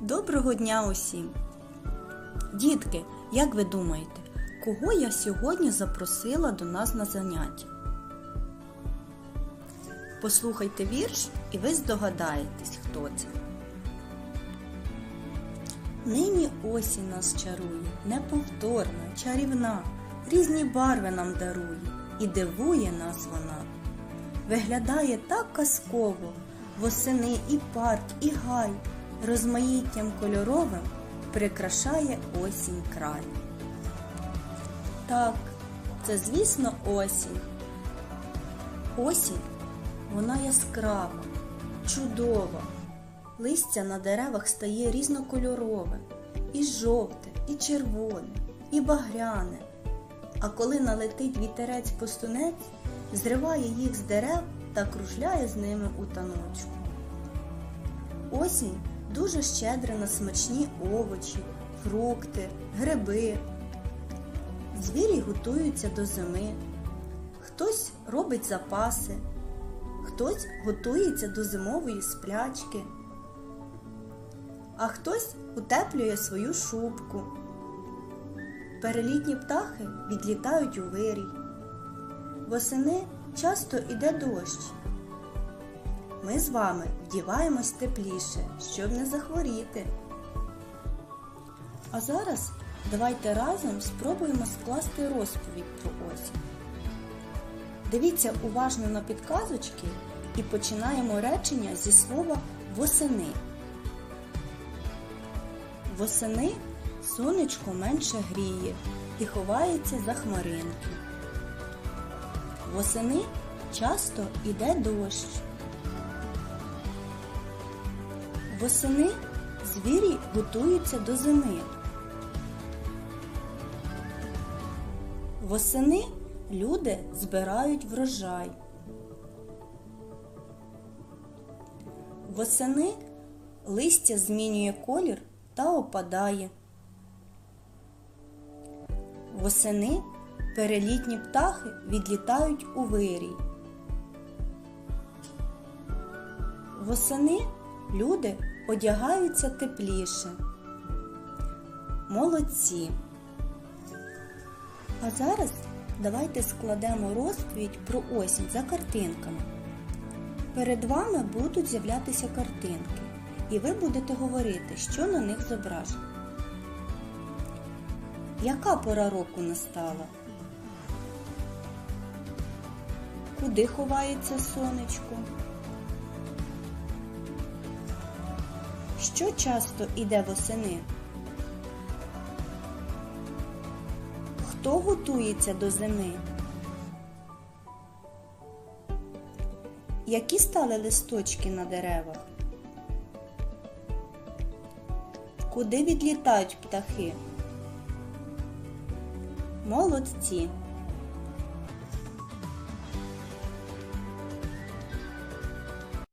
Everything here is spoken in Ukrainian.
Доброго дня усім! Дітки, як ви думаєте, кого я сьогодні запросила до нас на заняття? Послухайте вірш і ви здогадаєтесь, хто це. Нині осінь нас чарує, неповторна, чарівна, різні барви нам дарує і дивує нас вона. Виглядає так казково, восени і парк, і гай, розмаїттям кольоровим прикрашає осінь край. Так, це, звісно, осінь. Осінь вона яскрава, чудова. Листя на деревах стає різнокольорове, і жовте, і червоне, і багряне. А коли налетить вітерець постунець, зриває їх з дерев та кружляє з ними у таночку. Осінь дуже щедра на смачні овочі, фрукти, гриби. Звірі готуються до зими. Хтось робить запаси, хтось готується до зимової сплячки, а хтось утеплює свою шубку. Перелітні птахи відлітають у вирій. Восени часто іде дощ. Ми з вами вдіваємось тепліше, щоб не захворіти. А зараз давайте разом спробуємо скласти розповідь про осінь. Дивіться уважно на підказочки і починаємо речення зі слова восени. Восени сонечко менше гріє і ховається за хмаринки. Восени часто іде дощ. Восени звірі готуються до зими. Восени люди збирають врожай. Восени листя змінює колір та опадає. Восени перелітні птахи відлітають у вирій. Восени люди одягаються тепліше. Молодці. А зараз давайте складемо розповідь про осінь за картинками. Перед вами будуть з'являтися картинки, і ви будете говорити, що на них зображено. Яка пора року настала? Куди ховається сонечко? Що часто іде восени? Хто готується до зими? Які стали листочки на деревах? Куди відлітають птахи? Молодці!